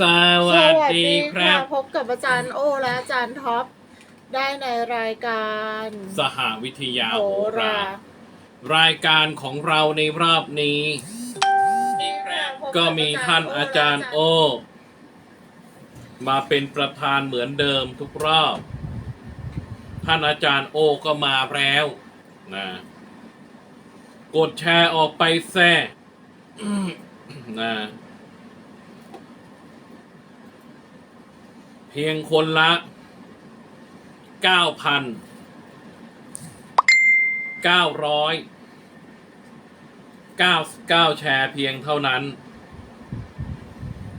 สวัสดีครับ พบกับอาจารย์โอและอาจารย์ท็อปได้ในรายการสหวิทยาโหโหรารา รายการของเราในรอบนี้ ก็มีท่านอาจารย์โอ มาเป็นประธานเหมือนเดิมทุกรอบ ท่านอาจารย์โอก็มาแล้วนะกดแชร์ออกไปแซ่นะ เพียงคนละเก้าพันเก้าร้อยเก้าเก้าแชร์เพียงเท่านั้น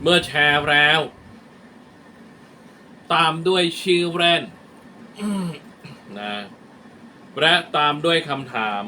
เมื่อแชร์แล้ว ตามด้วยชื่อแรนนะและตามด้วยคำถาม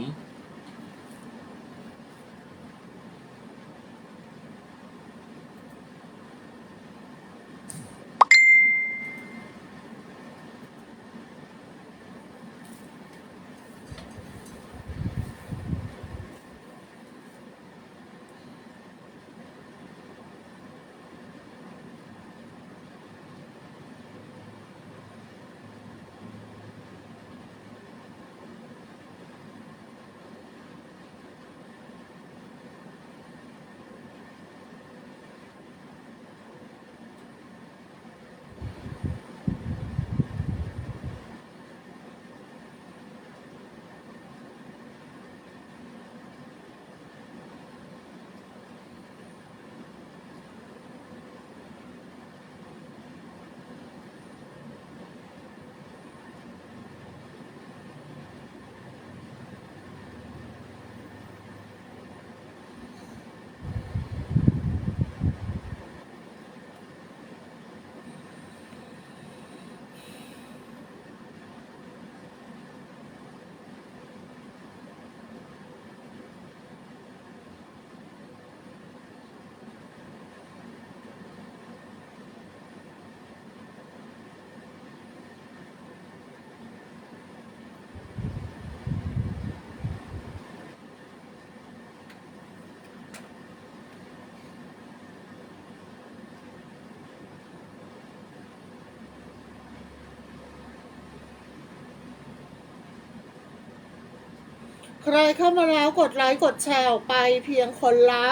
ใครเข้ามาแล้วกดไลค์กดแชร์ออกไปเพียงคนละ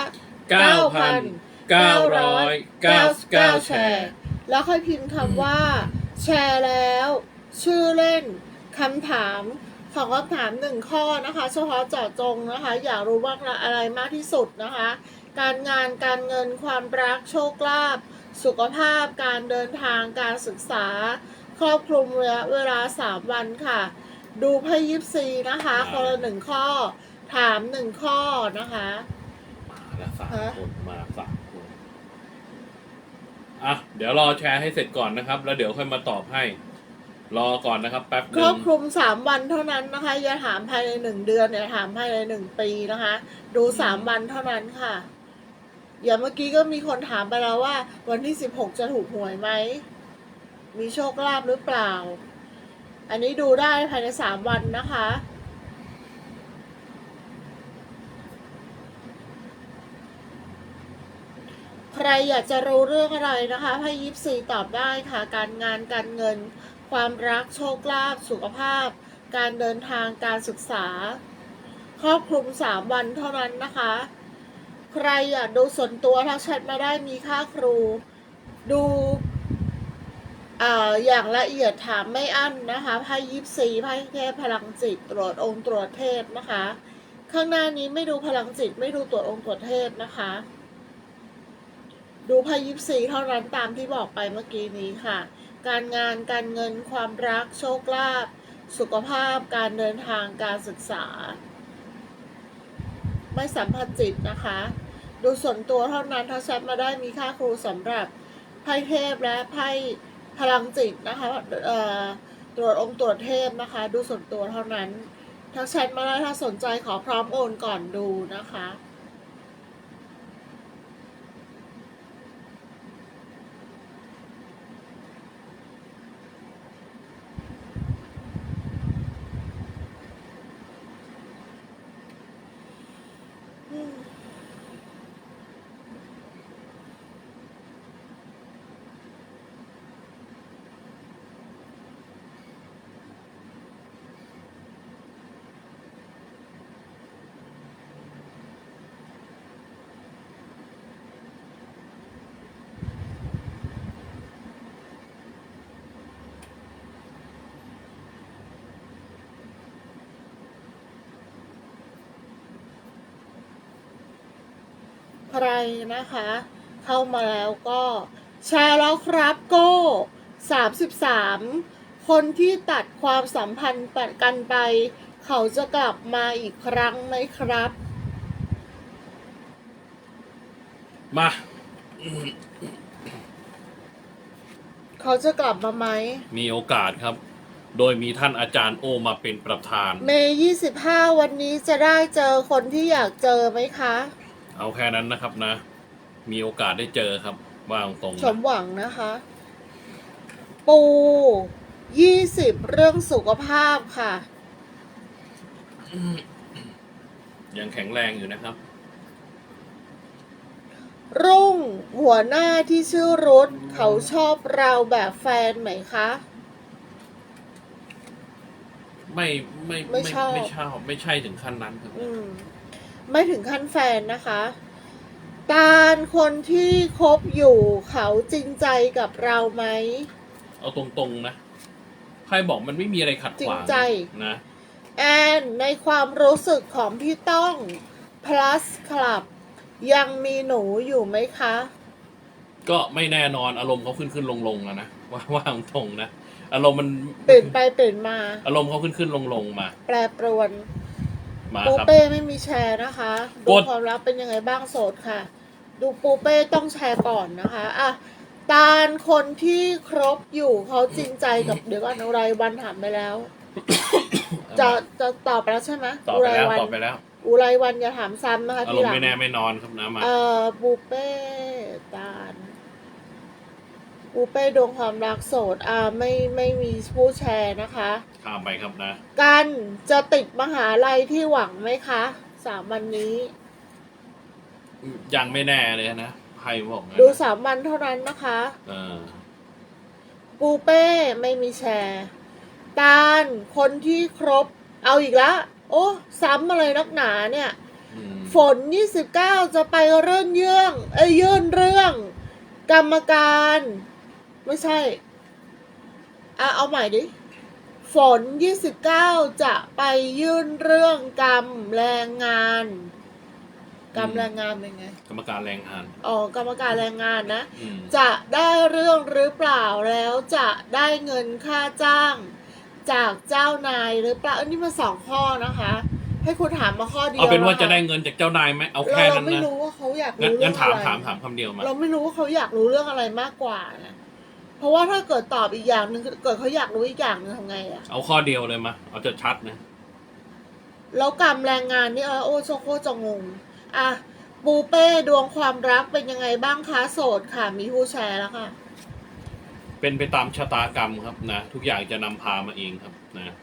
9,999 แชร์ แล้วค่อยพิมพ์คำว่า แชร์แล้ว ชื่อเล่นคำถามของคำถามหนึ่งข้อนะคะ เฉพาะเจาะจงนะคะ อยากรู้ว่าอะไรมากที่สุดนะคะ การงานการเงินความรักโชคลาภสุขภาพการเดินทางการศึกษา ครอบคลุมระยะเวลา 3 วันค่ะ ดูไพ่ยิปซีนะคะคนละหนึ่งข้อ ถามหนึ่งข้อนะคะ มาแล้วสามฮะคนมาสามคนอะเดี๋ยวรอแชร์ให้เสร็จก่อนนะครับ แล้วเดี๋ยวค่อยมาตอบให้ รอก่อนนะครับ แป๊บหครนึองบคลุมสามวันเท่านั้นนะคะ อย่าถามภายในหนึ่งเดือนอย่าถามภายในหนึ่งปีนะคะ ดูสามวันเท่านั้นค่ะ อย่างเมื่อกี้ก็มีคนถามไปแล้วว่า วันที่สิบหกจะถูกหวยไหมมีโชคลาภหรือเปล่า อันนี้ดูได้ภายในสามวันนะคะ ใครอยากจะรู้เรื่องอะไรนะคะให้ยิปซีตอบได้ค่ะ การงานการเงิน ความรักโชคลาภสุขภาพ การเดินทางการศึกษา ครอบคลุมสามวันเท่านั้นนะคะ ใครอยากดูส่วนตัวทักแชทมาได้มีค่าครู ดู อ่าอย่างละเอียดถามไม่อั้นนะคะไพ่ยิปซีไพ่เทพพลังจิตตรวจองค์ตรวจเทพนะคะ ข้างหน้านี้ไม่ดูพลังจิตไม่ดูตรวจองค์ตรวจเทพนะคะ ดูไพ่ยิปซีเท่านั้นตามที่บอกไปเมื่อกี้นี้ค่ะ การงานการเงินความรักโชคลาภสุขภาพการเดินทางการศึกษา ไม่สัมผัสจิตนะคะ ดูส่วนตัวเท่านั้นถ้าแชทมาได้มีค่าครูสำหรับไพ่เทพและไพ่ พลังจิตนะคะตรวจองค์ตรวจเทพนะคะ ดูส่วนตัวเท่านั้นถ้าแชทมาได้ถ้าสนใจขอพร้อมโอนก่อนดูนะคะ ใครนะคะ เข้ามาแล้วก็แชร์แล้วครับโก้33คนที่ตัดความสัมพันธ์กันไป เขาจะกลับมาอีกครั้งไหมครับ มา เขาจะกลับมาไหม มีโอกาสครับ โดยมีท่านอาจารย์โอมาเป็นประธาน เมย์25วันนี้จะได้เจอคนที่อยากเจอไหมคะ เอาแค่นั้นนะครับนะ มีโอกาสได้เจอครับว่าตรงๆสนะมหวังนะคะ ปู20เรื่องสุขภาพค่ะ ยังแข็งแรงอยู่นะครับ รุ่งหัวหน้าที่ชื่อรุธเขาชอบเราแบบแฟนไหมคะ ไม่ไม่ไม่ชอบ ไม่ชอบไม่ใช่ถึงขั้นนั้นครับ อืม ไม่ถึงขั้นแฟนนะคะตาลคนที่คบอยู่เขาจริงใจกับเราไหม เอาตรงๆนะ ใครบอกมันไม่มีอะไรขัดขวางจริงใจ นะ แอนในความรู้สึกของพี่ต้อง plus club ยังมีหนูอยู่ไหมคะ ก็ไม่แน่นอนอารมณ์เขาขึ้นขึ้นลงลงอะนะว่าว่าตรงๆนะ อารมณ์มันเปลี่ยนไปเปลี่ยนมา อารมณ์เขาขึ้นขึ้นลงลงมา แปรปรวน มาปูครับ เป้ไม่มีแชร์นะคะดูกด ความรักเป็นยังไงบ้างโสดค่ะ ดูปูเป้ต้องแชร์ก่อนนะคะอะตาลคนที่ครบอยู่เขาจริงใจกับเดี๋ยวก่อนอุไรวันถามไปแล้ว จะจะตอบไปแล้วใช่ไหมตอบไปแล้วอุไรวันตอบไปแล้ว อุไรวันอย่าถามซ้ำนะคะอารทีมหณ์ลังไม่แน่ไม่นอนครับนะมา เอ่อปูเป้ตาล ปูเป้ดวงความรักโสดอ่าไม่ไม่มีผู้แชร์นะคะ ข้ามไปครับนะ กันจะติดมหาลัยที่หวังไหมคะสามวันนี้ ยังไม่แน่เลยนะใครบอกงั้นดูนะสามวันเท่านั้นนะคะ เออปูเป้ไม่มีแชร์ตาลคนที่ครบ เอาอีกละ โอ้ซ้ำมาเลยนักหนาเนี่ย อืมฝน 29 จะไปเรื่องเยื่องเอ้ยยื่นเรื่อง กรรมการ ไม่ใช่ อะ เอาใหม่ดิ ฝน 29 จะไปยื่นเรื่องกรรมแรงงาน กรรมแรงงานเป็นไง กรรมการแรงงานอ๋อกรรมการแรงงานนะ อืมจะได้เรื่องหรือเปล่าแล้วจะได้เงินค่าจ้าง จากเจ้านายหรือเปล่าอันนี้มาสองข้อนะคะ ให้คุณถามมาข้อเดียวเอาเป็นว่าคจะได้เงินจากเจ้านายไหมเอาเราแค่เรานั้นไม่นะรู้ว่าเขาอยากงั้นรู้งั้เรื่นองถามอะไรถามถามคำเดียวมา เราไม่รู้ว่าเขาอยากรู้เรื่องอะไรมากกว่านะ เพราะว่าถ้าเกิดตอบอีกอย่างหนึ่งเกิดเขาอยากรู้อีกอย่างหนึ่งทำไงอะเอาข้อเดียวเลยมาเอาจะชัดนะแล้วกรรมแรงงานนี่เออโอ้โชโคจะงงอะปูเป้ดวงความรักเป็นยังไงบ้างคะโสดค่ะ มีผู้แชร์แล้วค่ะ เป็นไปตามชะตากรรมครับนะ ทุกอย่างจะนำพามาเองครับนะ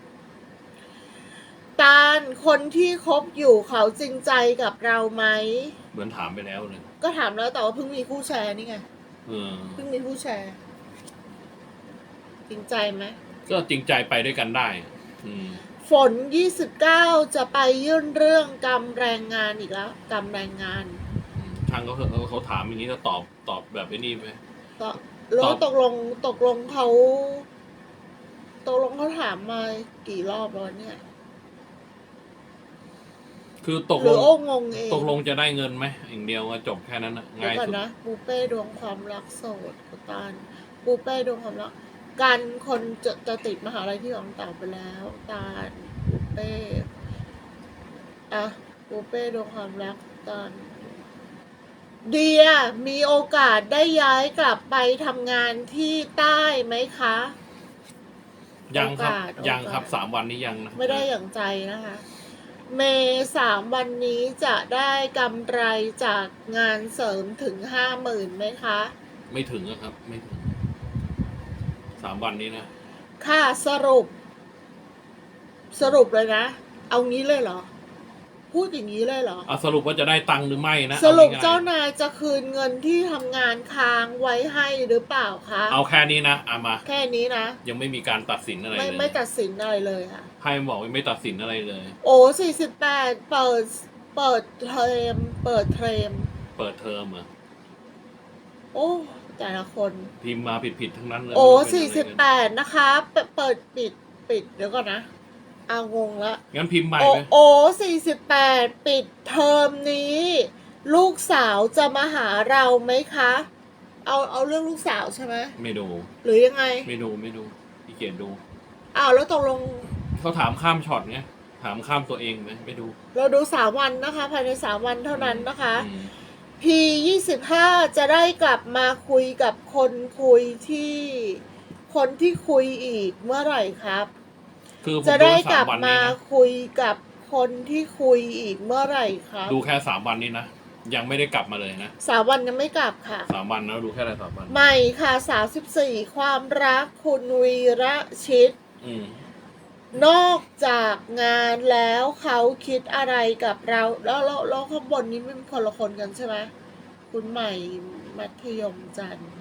ตาลคนที่คบอยู่เขาจริงใจกับเราไหม เหมือนถามไปแล้วเลยก็ถามแล้วแต่ว่าเพิ่งมีผู้แชร์นี่ไงเออเพิ่งมีผู้แชร์ จริงใจไหม ก็จริงใจไปด้วยกันได้ อืม ฝน 29 จะไปยื่นเรื่องกรรมแรงงานอีกแล้วกรรมแรงงานทางเขาเขาเขาถามอย่างนี้ก็ตอบตอบแบบไอ้นี่ไปก็แล้วตอบ ตกลงตกลงเขา ตกลงเขาถามมากี่รอบแล้วเนี่ย คือตกหลรือง โอ้งงเองตกลงจะได้เงินไหมอย่างเดียวก็จบแค่นั้นนะเดี๋ยวง่ายก่อนสุดนะปูเป้ดวงความรักโสดกับตาลปูเป้ดวงความรัก กันคนจะจะติดมหาลัยที่ของตอบไปแล้ว ตาลปูเป้อะปูเป้ดวงความรักตาลเดียมีโอกาสได้ย้ายกลับไปทำงานที่ใต้ไหมคะ ยังครับ โอกาสยังครับโอกาส สามวันนี้ยังนะไม่ได้อย่างใจนะคะ เมย์สามวันนี้จะได้กำไรจากงานเสริมถึงห้าหมื่นไหมคะ ไม่ถึงอะครับ ไม่ถึง สามวันนี้นะ ค่ะสรุป สรุปเลยนะ เอางี้เลยเหรอ พูดอย่างนี้เลยเหรอเอาสรุปว่าจะได้ตังค์หรือไม่นะสรุปอง่ยๆเจ้านายจะคืนเงินที่ทำงานค้างไว้ให้หรือเปล่าคะ เอาแค่นี้นะเอามา แค่นี้นะ ยังไม่มีการตัดสินอะไรไม่เลยไม่ตัดสินอะไรเลยค่ะใครบอกว่าไม่ตัดสินอะไรเลย โอ้สี่สิบแปดเปิด เปิดเทรม เปิดเทรม เปิดเทอมเหรอโอ้ แต่ละคน พิมพ์มาผิดผิดๆทั้งนั้นเลยโอ้ไม่รู้เป็นสี่อะไรสิบกันแปดนะคะเปิดเปิดปิดปิดเดี๋ยวก่อนนะเอางงละงั้นพิมพ์ใหม่โอ้ไปโอ้สี่สิบแปดปิดเทอมนี้ ลูกสาวจะมาหาเราไหมคะ เอาเอาเรื่องลูกสาวใช่ไหมไม่ดู หรือยังไงไม่ดูไม่ดูพี่เกียรดู อ้าวแล้วตกลง เขาถามข้ามช็อตไงถามข้ามตัวเองไหมไม่ดูเราดูสามวันนะคะ ภายในสามวันเท่านั้นนะคะ อืม P ยี่สิบห้าจะได้กลับมาคุยกับคนคุยที่คนที่คุยอีกเมื่อไหร่ครับ คือผมจะดูได้แค่กลัสาบมวันมานี้นะคุยกับคนที่คุยอีกเมื่อไหร่ครับดูแค่สามวันนี้นะ ยังไม่ได้กลับมาเลยนะสามวันยังไม่กลับค่ะสามวันนะดูแค่อะไรสามวันใหม่ค่ะสาวสิบสี่ความรักคุณวีระชิต อืม นอกจากงานแล้วเขาคิดอะไรกับเรา แล้วแล้วแล้วข้างบนนี้เป็นคนละคนกันใช่ไหมคุณใหม่มัธยมจันทร์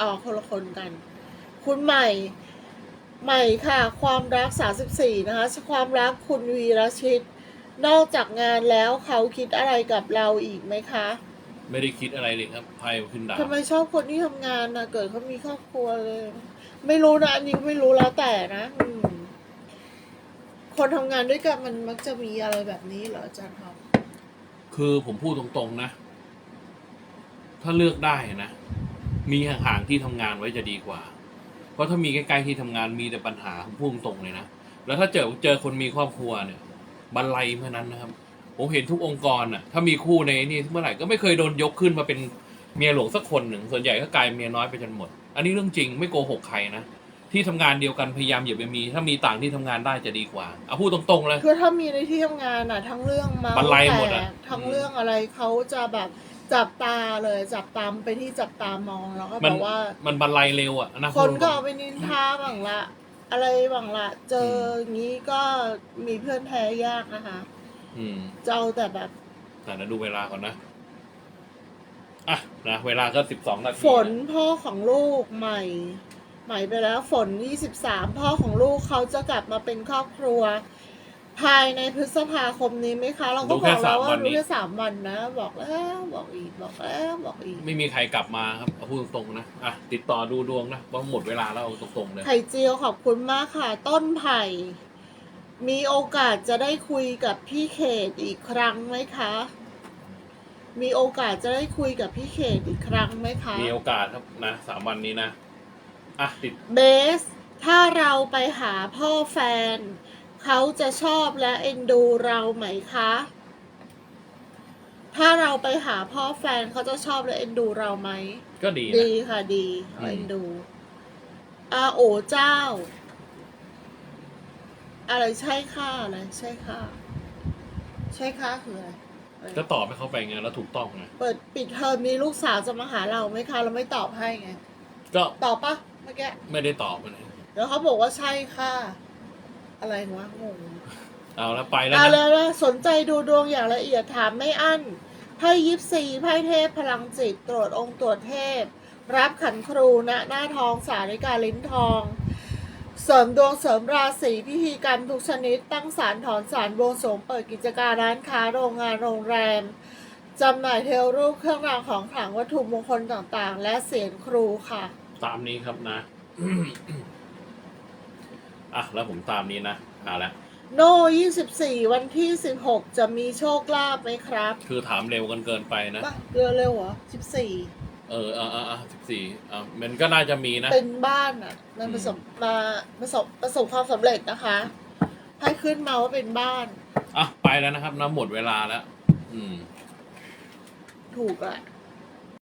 อ๋อคนละคนกัน คุณใหม่ ใหม่ค่ะ ความรัก 34 นะคะความรักคุณวีรชิต นอกจากงานแล้วเขาคิดอะไรกับเราอีกไหมคะ ไม่ได้คิดอะไรเลยครับไพ่ขึ้นดาบทำไมชอบคนที่ทำงานนะเกิดเขามีครอบครัวเลย ไม่รู้นะอันนี้ไม่รู้แล้วแต่นะอืมคนทำงานด้วยกันมันมักจะมีอะไรแบบนี้เหรออาจารย์ครับ คือผมพูดตรงๆนะ ถ้าเลือกได้นะ มีห่างๆที่ทำงานไว้จะดีกว่า เพราะถ้ามีใกล้ๆที่ทำงานมีแต่ปัญหาผมพูดตรงๆเลยนะ แล้วถ้าเจอเจอคนมีครอบครัวเนี่ย บันไลเมื่อนั้นนะครับ ผมเห็นทุกองค์กรน่ะ ถ้ามีคู่ในนี่เมื่อไหร่ก็ไม่เคยโดนยกขึ้นมาเป็นเมียหลวงสักคนหนึ่ง ส่วนใหญ่ก็กลายเมียน้อยไปจนหมด อันนี้เรื่องจริงไม่โกหกใครนะ ที่ทำงานเดียวกันพยายามอย่าไปมี ถ้ามีต่างที่ทำงานได้จะดีกว่าเอาพูดตรงๆเลย คือถ้ามีในที่ทำงานอะ ทั้งเรื่องเมาบรรลัยแตหมดอะกทั้งเรื่องอะไรเขาจะแบบจับตาเลยจับตามไปที่จับตามองแล้วก็มัแบบว่า มันบันไลเร็วอะนะคนพูดตก็รงๆเอาไปนินทาบ้างละ อะไรบ้างละ เจออย่างนี้ก็มีเพื่อนแท้ยากนะคะ อืมจะเอาแต่แบบอะเดี๋ยวดูเวลาก่อนนะ อะนะเวลาก็สิบสองนาทีฝนพ่อของลูกใหม่ ใหม่ไปแล้วฝนยี่สิบสามพ่อของลูกเขาจะกลับมาเป็นครอบครัว ภายในพฤษภาคมนี้ไหมคะ เราก็บอกแล้วว่ารู้แค่สามวันนะ บอกแล้วบอกอีกบอกแล้วบอกอีก ไม่มีใครกลับมาครับเอาพูดตรงๆนะอะติดต่อดูดวงนะว่าหมดเวลาแล้วเอาตรงๆเลยไข่เจียวขอบคุณมากค่ะ ต้นไผ่ มีโอกาสจะได้คุยกับพี่เขตอีกครั้งไหมคะ มีโอกาสจะได้คุยกับพี่เขตอีกครั้งไหมคะ มีโอกาสครับนะสามวันนี้นะอะติดเบส ถ้าเราไปหาพ่อแฟน เขาจะชอบและเอ็นดูเราไหมคะ ถ้าเราไปหาพ่อแฟนเขาจะชอบและเอ็นดูเราไหม ก็ดีนะ ดีค่ะดีเขาอืม เอ็นดูอาโอเจ้า อะไรใช่ค่ะอะไรใช่ค่ะใช่ค่ะคืออะไรอะไรก็ตอบให้เขาไปไงแล้วถูกต้องไงเปิดปิดเทอมมีลูกสาวจะมาหาเราไหมคะเราไม่ตอบให้ไงก็ตอบปะเมื่อกี้ไม่ได้ตอบเลยแล้วเขาบอกว่าใช่ค่ะ อะไรวะงงเอาแล้วไปแล้วเอานะแล้วนะสนใจดูดวงอย่างละเอียดถามไม่อั้นไพ่ยิปซีไพ่เทพพลังจิตตรวจองค์ตรวจเทพ รับขันครูณหน้าทองสาริกาลิ้นทอง เสริมดวงเสริมราศีพิธีกรรมทุกชนิด ตั้งศาลถอนศาลบวงสรวงเปิดกิจการร้านค้าโรงงานโรงแรมจำหน่ายเทวรูปเครื่องรางของขลังวัตถุมงคลต่างๆ และเสียงครูค่ะ ตามนี้ครับนะ อะ แล้วผมตามนี้นะเอาละโน24วันที่16จะมีโชคลาภไหมครับ คือถามเร็วกันเกินไปนะป่ะเร็วเร็วๆเหรอ14เออเออเออสิบสี่อะมันก็น่าจะมีนะ เป็นบ้านอะ มันประสบมาประสบประสบความสำเร็จนะคะให้ขึ้นมาว่าเป็นบ้าน อะ ไปแล้วนะครับนะหมดเวลาแล้ว อืม ถูกอะ